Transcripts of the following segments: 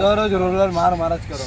દરરોજ રોલર માર માર જ કરો.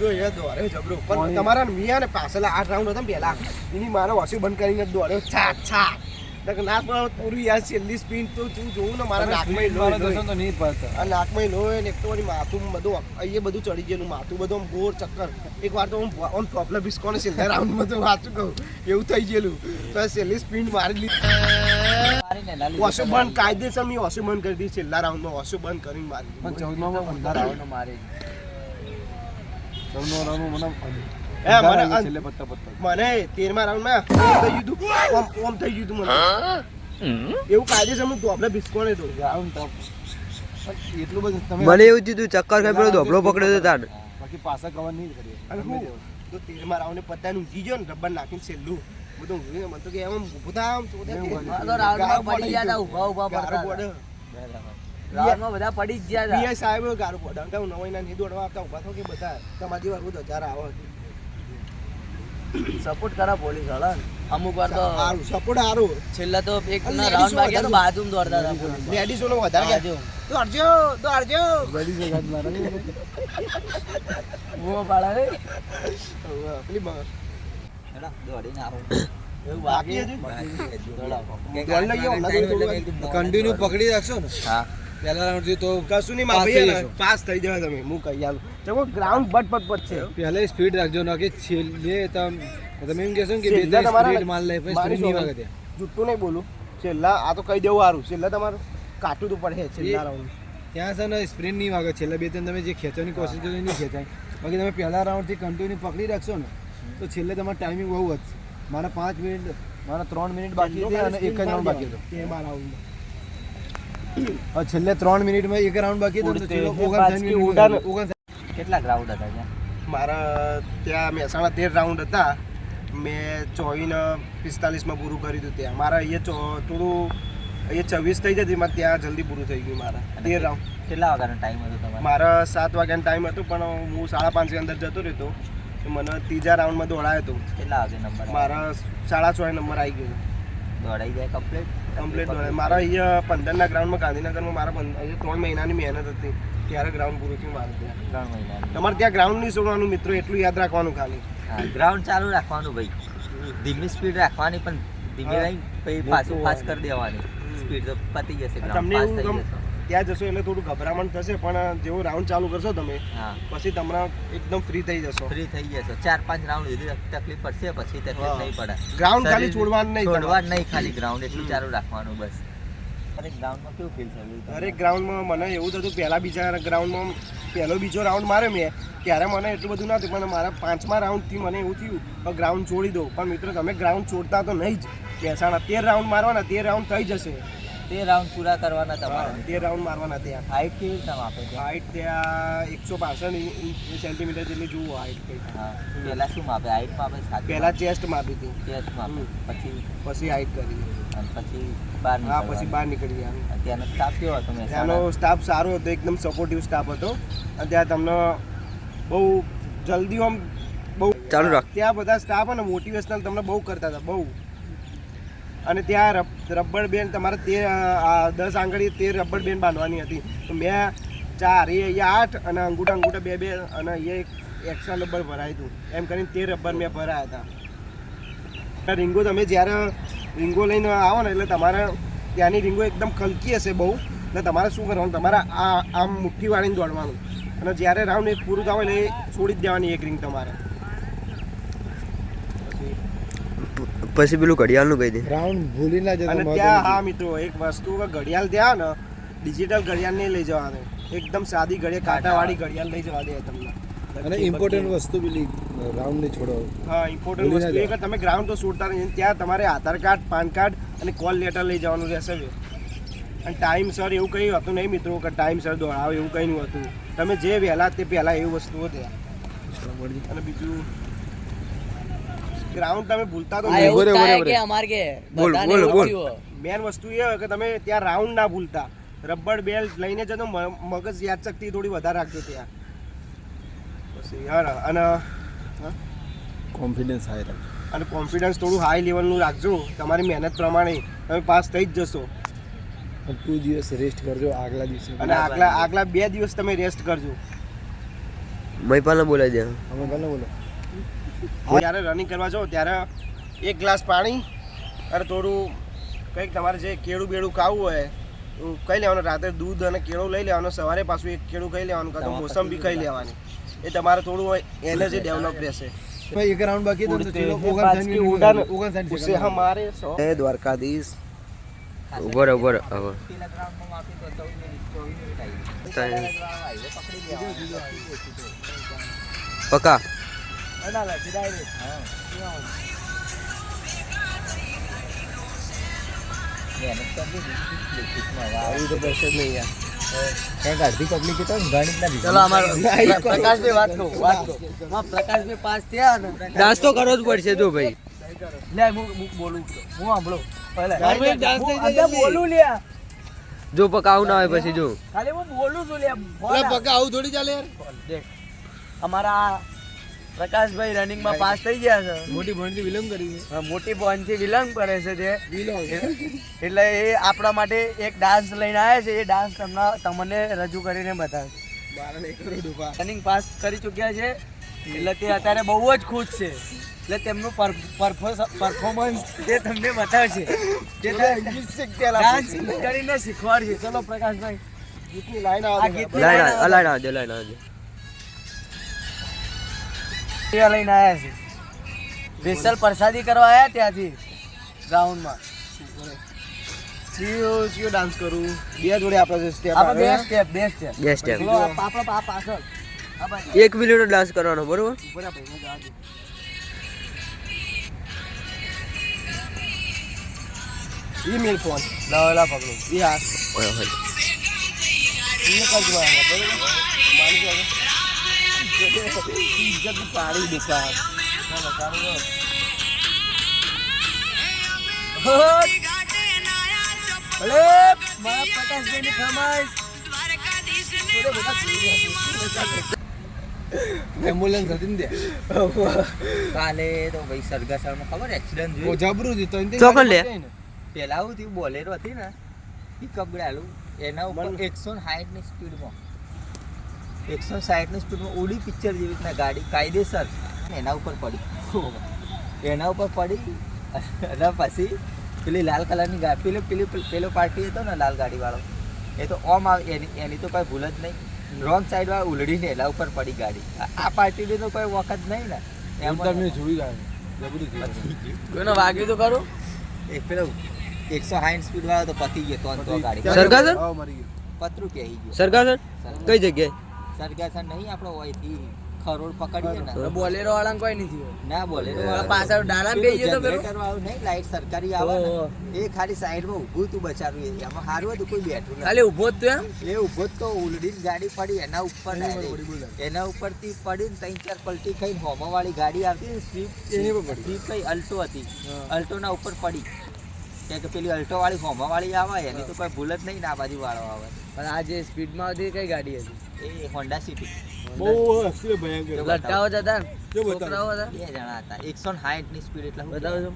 જો એ દોડ્યો જબરો. પણ પાણી. તમારા મિયા ને પાછળ આઠ રાઉન્ડ હતા પેલા પહેલા. એની મારે વોશિંગ બંધ કરીને દોડ્યો. છાટ છાટ ના પણ પૂરું યાર છેલ્લી સ્પિન તો તું જોઉં ને મારા નાકમાં લોહી લોહી. તો નહીં પડતા. આ નાકમાં લોહી ને એક તો માથું બધું અહીંયા બધું ચડી ગયેલું માથું બધું આમ ગોળ ચક્કર. એક વાર તો હું આમ પ્રોબ્લેમ બિસ્કોને છેલ્લા રાઉન્ડમાં તો વાંચું કહું. એવું થઈ ગયેલું. તો છેલ્લી સ્પિન મારી લીધી. વોશો બંધ કાયદેસર મેં વોશો બંધ કરી દીધી છેલ્લા રાઉન્ડમાં વોશો બંધ કરીને મારી પણ ચૌદમાં પંદર આવે ચૌદમાં રાઉન્ડમાં મને મને પંદર અન- છેલ્લે પત્તા પત્તા. મને તેરમા રાઉન્ડમાં થઈ ગયું હતું ઓમ ઓમ થઈ ગયું હતું મને. એવું કાયદેસર હું ધોબલે બિસ્કોને દો રાઉન્ડ ટોપ એટલું બધું તમે મને એવું કીધું ચક્કર ખાઈ પેલો ધોબળો પકડ્યો તો તાર. બાકી પાછા કવર નહીં કરીએ. અને હું તો તેરમા રાઉન્ડે ઊંઘી ગયો ને રબર નાખીને છેલ્લું. બધું ઊંઘી મને તો કે એમ ઊભું થા આમ ચોદે કે ગારો પડી ગયો. ગારો પડે. રાઉન્ડમાં બધા પડી જ ગયા હતા. પીઆઈ સાહેબ ગારો પડે કે હું નવાઈના નહીં દોડવા આવતા ઊભા થો કે બધા. તમારી વાર રોજ હજાર આવો સપોર્ટ કરે પોલીસવાળા. અમુક વાર તો સપોર્ટ સારું. છેલ્લા તો એક રાઉન્ડ વાગ્યા તો વધારે. બાજુમાં દોડતા હતા પોલીસ લેડીઝોનો વધારે કે દોડજો દોડજો ગળી છે ગાજ મારે. બૂમો રે પેલી કન્ટિન્યુ પકડી રાખશો ને હા પહેલા રાઉન્ડથી તો કશું નહીં માફી. પાસ થઈ જવા તમે હું કહી આલું તો ગ્રાઉન્ડ બટ બટ બટ છે પહેલા સ્પીડ રાખજો ના કે છેલ્લે તમે તમે એમ કહેશો કે બે ત્રણ સ્પીડ માલ લે પછી સ્પીડ નહીં વાગે ત્યાં જુઠ્ઠું નહીં બોલું છેલ્લા આ તો કહી દેવું સારું છેલ્લા તમારું કાટું તો પડે છેલ્લા રાઉન્ડ ત્યાં છે ને સ્પ્રિન્ટ નહીં વાગે છેલ્લા બે ત્રણ તમે જે ખેંચવાની કોશિશ કરો એ નહીં ખેંચાય બાકી તમે પહેલા રાઉન્ડથી કન્ટિન્યુ પકડી રાખશો ને તો છેલ્લે તમારે ટાઈમિંગ બહુ વધશે મારા પાંચ મિનિટ મારા ત્રણ મિનિટ બાકી હતી અને એક જ રાઉન્ડ બાકી હતો? તેમાં રાઉન્ડ છેલ્લે ત્રણ મિનિટમાં એક રાઉન્ડ બાકી હતો કેટલાક ગ્રાઉન્ડ હતા ત્યાં? મારા ત્યાં મહેસાણા તેર રાઉન્ડ હતા. મેં ચોવીને પિસ્તાલીસમાં પૂરું કર્યું હતું ત્યાં. મારા અહીંયા ચો- થોડું અહીંયા છવ્વીસ થઈ જતી મારે ત્યાં જલ્દી પૂરું થઈ ગયું મારા. તેર રાઉન્ડ કેટલા વાગ્યાનો ટાઈમ હતો તમારો? મારા સાત વાગ્યાનો ટાઈમ હતો પણ હું સાડા પાંચની અંદર જતો રહેતો. તો મને ત્રીજા રાઉન્ડમાં દોડાયો હતો કેટલા આવે નંબર મારા સાડા છ નંબર આવી ગયો. દોડાઈ જાય કમ્પ્લીટ કમ્પ્લીટ દોડાય મારા અહીંયા પંદરના ગ્રાઉન્ડમાં ગાંધીનગરમાં મારા અહીંયા ત્રણ મહિનાની મહેનત હતી. ત્યારે ગ્રાઉન્ડ પૂરું થયું મારું ત્યાં. ત્રણ મહિના તમારે ત્યાં ગ્રાઉન્ડ નહીં છોડવાનું મિત્રો એટલું યાદ રાખવાનું ખાલી. ગ્રાઉન્ડ ચાલુ રાખવાનું ભાઈ. ધીમી સ્પીડ રાખવાની પણ ધીમે હા. રહી પછી પાછું ફાસ્ટ કરી દેવાની. સ્પીડ તો પતી જશે તમને એવું ત્યાં જશો એટલે થોડું ગભરામણ થશે પણ જેવો રાઉન્ડ ચાલુ કરશો તમે પછી તમને એકદમ ફ્રી થઈ જશો. ફ્રી થઈ જશો ચાર પાંચ રાઉન્ડ સુધી તકલીફ પડશે પછી તકલીફ નહીં પડે. ગ્રાઉન્ડ ખાલી છોડવાનું નહીં છોડવાનું નહીં ખાલી ગ્રાઉન્ડ એટલું ચાલુ રાખવાનું બસ. દરેક ગ્રાઉન્ડમાં કેવું ફીલ થયું દરેક ગ્રાઉન્ડમાં મને એવું થતું પહેલા બીજા ગ્રાઉન્ડમાં પહેલો બીજો રાઉન્ડ માર્યો મેં ત્યારે મને એટલું બધું નહોતું પણ મારા પાંચમા રાઉન્ડથી મને એવું થયું કે ગ્રાઉન્ડ છોડી દઉં. પણ મિત્રો તમે ગ્રાઉન્ડ છોડતા તો નહીં જ. મહેસાણા તેર રાઉન્ડ મારવાના તેર રાઉન્ડ થઈ જશે. તે રાઉન્ડ પૂરા કરવાના તમારે? તે રાઉન્ડ મારવાના ત્યાં. હાઈટ કેવી રીતના માપે છે? હાઈટ ત્યાં એકસો પાસઠ સેન્ટીમીટર જેટલી જુઓ હાઈટ કઈ. હા પહેલા શું માપે? હાઈટ માપે પહેલા ચેસ્ટ માપી હતી. ચેસ્ટ માપે. પછી? પછી હાઈટ કરી. અને પછી બહાર હા પછી બહાર નીકળી ગયા ત્યાંનો સ્ટાફ કેવો હતો ત્યાંનો સ્ટાફ સારો હતો એકદમ સપોર્ટિવ સ્ટાફ હતો. અને ત્યાં તમને બહુ જલ્દી આમ બહુ ચાલુ રાખ. ત્યાં બધા સ્ટાફ અને મોટિવેશનલ તમને બહુ કરતા હતા બહુ. અને ત્યાં રબ- રબર બેન્ડ તમારે તે દસ આંગળી તે રબર બેન્ડ બાંધવાની હતી. તો મેં ચાર, એ અહીંયા આઠ અને અંગૂઠા અંગૂઠા બે બે અને એક એક્સ્ટ્રા રબર ભરાયું હતું. એમ કરીને તે રબર મેં ભરાયા હતા. રીંગો તમે જ્યારે રીંગો લઈને આવો ને એટલે તમારે ત્યાંની રીંગો એકદમ કલકી હશે બહુ. એટલે તમારે શું કરવાનું? તમારે આ, આમ મુઠ્ઠી વાળીને દોડવાનું. અને જ્યારે રાઉન્ડ એક પૂરું થાય એટલે એ છોડી જ દેવાની એક રીંગ તમારે પછી પછી પેલું ઘડિયાળનું કહી દે. રાઉન્ડ ભૂલી ના જતો અને ત્યાં હા મિત્રો એક વસ્તુ કે ઘડિયાળ ત્યાં ને ડિજિટલ ઘડિયાળ નહીં લઈ જવાનું. એકદમ સાદી ઘડિયાળ કાંટાવાળી ઘડિયાળ લઈ જવા દે તમને. અને ઇમ્પોર્ટન્ટ વસ્તુ પેલી રાઉન્ડ નહીં છોડો. હા ઇમ્પોર્ટન્ટ વસ્તુ એ કે તમે ગ્રાઉન્ડ તો છોડતા નહીં ત્યાં તમારે આધાર કાર્ડ પાન કાર્ડ અને કોલ લેટર લઈ જવાનું રહેશે. અને ટાઈમ સર એવું કંઈ હતું નહીં મિત્રો કે ટાઈમ સર દોડાવે એવું કંઈ નહોતું હતું. તમે જે વહેલા તે પહેલાં એવું વસ્તુઓ ત્યાં અને બીજું? ગ્રાઉન્ડ તમે ભૂલતા તો નહીં. બરે બરે. કે અમારે કે બોલ, બોલ, બોલ. મેન વસ્તુ એ કે તમે ત્યાં રાઉન્ડ ના ભૂલતા. રબર બેલ લઈને જતો મગજ મગજ યાદશક્તિ થોડી વધારે રાખજો ત્યાં. પછી હા અને કોન્ફિડન્સ હાઈ રાખજો. અને કોન્ફિડન્સ થોડું હાઈ લેવલનું રાખજો. તમારી મહેનત પ્રમાણે તમે પાસ થઈ જ જશો. ટુ દિવસ રેસ્ટ કરજો આગલા દિવસે અને આગલા આગલા બે દિવસ તમે રેસ્ટ કરજો. મહિપાલને બોલાવી દે. અમે ભલે બોલો. જ્યારે રનિંગ કરવા જાઓ ત્યારે એક ગ્લાસ પાણી અને થોડું કંઈક તમારે જે કેળું બેડું ખાવું હોય કહી લેવાનું. રાત્રે દૂધ અને કેળું લઈ લેવાનું સવારે પાછું એક કેળું ખાઈ લેવાનું કાં તો મોસંબી ખાઈ લેવાની. એ તમારે થોડું એનર્જી ડેવલપ રહેશે. એક રાઉન્ડ બાકી તો હમારે દ્વારકાધીશ. ઊભો રહે ઊભો રહે હવે પેલા તો પકડી લેવાનો. પક્કા મહેનત કરવી તો તો તો જ પડશે જો ભાઈ બોલું હું સાંભળો બોલું લ્યા જો પકાવું ના હોય પછી જો ખાલી હું બોલું છું. પક્કા આવું થોડી ચાલે યાર દેખ અમારા પ્રકાશભાઈ રનિંગમાં પાસ થઈ ગયા છે. મોટી ભણતી વિલંબ કરી છે. હા, મોટી બોનથી વિલંબ કરે છે જે. એટલે એ આપણા માટે એક ડાન્સ લઈને આવ્યા છે. એ ડાન્સ તમને તમને રજૂ કરીને બતાવે. બારને એક કરોડ રૂપિયા રનિંગ પાસ કરી ચૂક્યા છે. એટલે તે અત્યારે બહુ જ ખુશ છે. એટલે તેમનું પરફોર્મન્સ તે તમને બતાવશે. જે ડાન્સ કરીને શીખવાડશે. ચલો પ્રકાશભાઈ. ગીતની લાઈન આવે લાઈન લાઈન આવજો લાઈન આવજો ત્યાં લઈને આવ્યા છે. સ્પેશિયલ પ્રસાદી કરવા આવ્યા ત્યાંથી ગ્રાઉન્ડમાં સીઓ સીઓ ડાન્સ કરું. બે જોડે આપણે સ્ટેપ આપણે બે સ્ટેપ બે સ્ટેપ બે સ્ટેપ આપણો આ પાછળ એક મિનિટ ડાન્સ કરવાનો બરોબર? બરાબર ઈમેલ ફોન લાવેલા પકડો ઈ ઓય હોય ઈ કરજો આ, બરોબર માની જાવ ઇજ્જત પાડી. ભલે મારા ફરમાઈશ એમ્બ્યુલન્સ હતી ને કાલે તો ભાઈ સરગાસરમાં ખબર એક્સિડન્ટ જોયું જબરું છે તો ચોકન લે. પેલા આવું થયું બોલેરો હતી ને એ કબડાલું એના ઉપર એકસો સાઠની સ્પીડમાં એકસો સાહીઠની ની સ્પીડમાં ઉડી પિક્ચર જેવી રીતના ગાડી કાયદેસર એના ઉપર પડી. એના ઉપર પડી અને પછી પેલી લાલ કલરની ગાડી પેલી પેલી પેલો પાર્ટી હતો ને લાલ ગાડીવાળો એ તો ઓમ આવે એની એની તો કોઈ ભૂલ જ નહીં. રોંગ સાઈડ વાળા ઉલડીને એના ઉપર પડી ગાડી. આ- પાર્ટીની તો કોઈ વખત નહીં ને. એમ મેં જોઈ ગયા જબરું વાગ્યું તો ખરું? એક પેલો એકસો સાઠ સ્પીડ વાળો તો પતી ગયો તો ગાડી ગયું. પતરું કહી ગયું. કઈ જગ્યાએ? સરગાસન નહીં આપણો અહીંથી ખરોડ પકડીએ ને. બોલેરો વાળા કોઈ નહીં થયો. ના બોલે પાછળ ડાલા બે ગયો તો વાળું નહીં લાઈટ સરકારી આવે એ ખાલી સાઈડમાં ઊભું તું બચારું એમાં સારું હતું કોઈ બેઠું નથી. ખાલી ઊભો જ એમ? એ ઊભો જ તો ઉલડી ગાડી પડી એના ઉપર. એના ઉપરથી પડીને ત્રણ ચાર પલટી ખાઈને હોમાવાળી ગાડી આવતી સ્વીપ એની પર પડી. સ્વીપ કઈ અલ્ટો હતી. અલ્ટોના ઉપર પડી. કે પેલી અલ્ટો વાળી હોમાવાળી આવે એની તો કોઈ ભૂલ જ નહીં ના બાજુ વાળો આવે. પણ આ જે સ્પીડમાં હતી કઈ ગાડી હતી? એ હોન્ડા સિટી બહુ અસલી ભયંકર. લટકાવો જ હતા જો બતાવો. હતા? બે જણા હતા. એકસો સાઠની સ્પીડ એટલે બતાવો છો.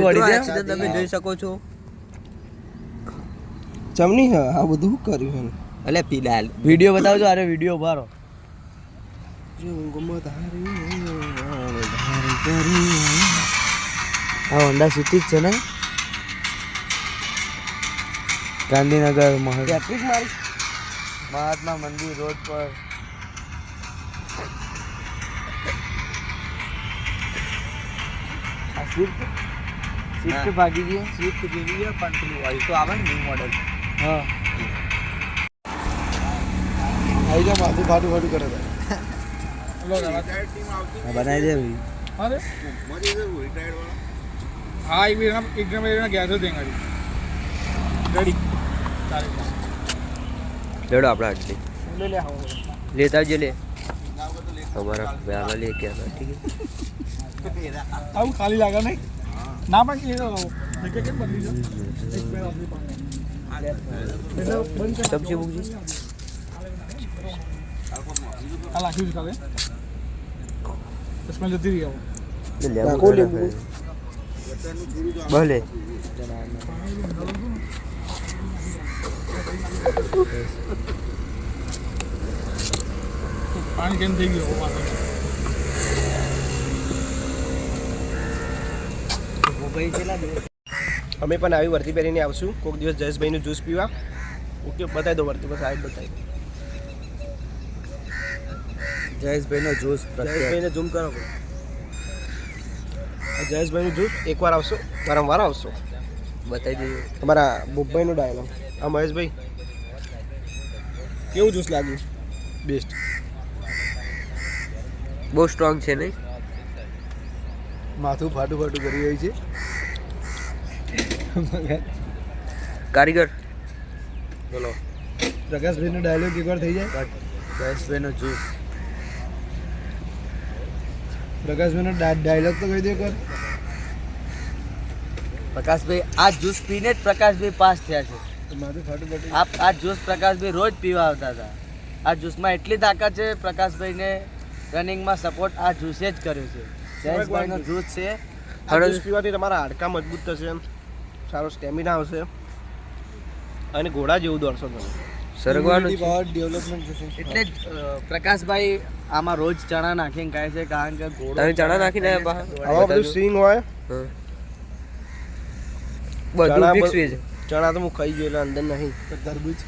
વળી. એક્સિડન્ટ વીડિયો બતાવજો અરે વીડિયો ઉભારો જે ઊંઘમાં ધાર્યું એ અણધાર્યું કરી આ હોન્ડા સિટી જ છે ને? ગાંધીનગર મહાત્મા મંદિર રોડ પર. સ્વિફ્ટ સ્વિફ્ટ ભાગી ગઈ સ્વિફ્ટ જેવી છે પણ પેલું તો આવે ને ન્યૂ મોડલ હા. આવી જા માથું ફાટું ફાટું કરે. બનાવી દે ભાઈ. લેડો આપણે લેતા આવજે લે. અમારા વ્યાલા લે કે ઠીક છે. એટલે બંધ કરી સબ્જી આ કાલે જતી રહી આવો લેબુ નાખો લીંબુ. ભલે પાણી કેમ થઈ ગયું પાછળ ભાઈ કેટલા દિવસ અમે પણ આવી વર્તી પહેરીને આવશું. કોઈક દિવસ જયેશભાઈનું જ્યુસ પીવા. ઓકે બતાવી દો વર્તી બસ આવી બતાવી દો. જયેશભાઈનો જ્યુસ જયેશભાઈને ઝૂમ કરો. જયેશભાઈનું જ્યુસ એકવાર આવશો વારંવાર આવશો. બતાવી દઈએ. તમારા મુંબઈનો ડાયલોગ આ મહેશભાઈ કેવું જ્યુસ લાગ્યું? બેસ્ટ બહુ સ્ટ્રોંગ છે નહીં માથું ફાટું ફાટું કરી રહ્યું છે. કારીગર. બોલો. પ્રકાશભાઈનો ડાયલોગ એકવાર થઈ જાય. જયેશભાઈનો જોશ પ્રકાશભાઈનો ડાયલોગ તો કહી દે કર પ્રકાશભાઈ આ જ્યુસ પીને જ પ્રકાશભાઈ પાસ થયા છે. ફાટું આ જ્યુસ પ્રકાશભાઈ રોજ પીવા આવતા હતા. આ જ્યુસમાં એટલી તાકાત છે પ્રકાશભાઈને રનિંગમાં સપોર્ટ આ જ્યુસે જ કર્યો છે. જયેશભાઈનો જ્યુસ છે. જ્યુસ પીવાથી તમારા હાડકા મજબૂત થશે સારો સ્ટેમિના આવશે અને ઘોડા જેવું દોડશો તમે. સરગવાનું ડેવલપમેન્ટ એટલે પ્રકાશભાઈ આમાં રોજ ચણા નાખીને ખાય છે કારણ કે તમે ચણા નાખીને બહાર? બધું સિંગ હોય. બધું ચણા મિક્સ વેજ ચણા તો હું ખાઈ ગયો એટલે અંદર નહીં. તરબૂચ.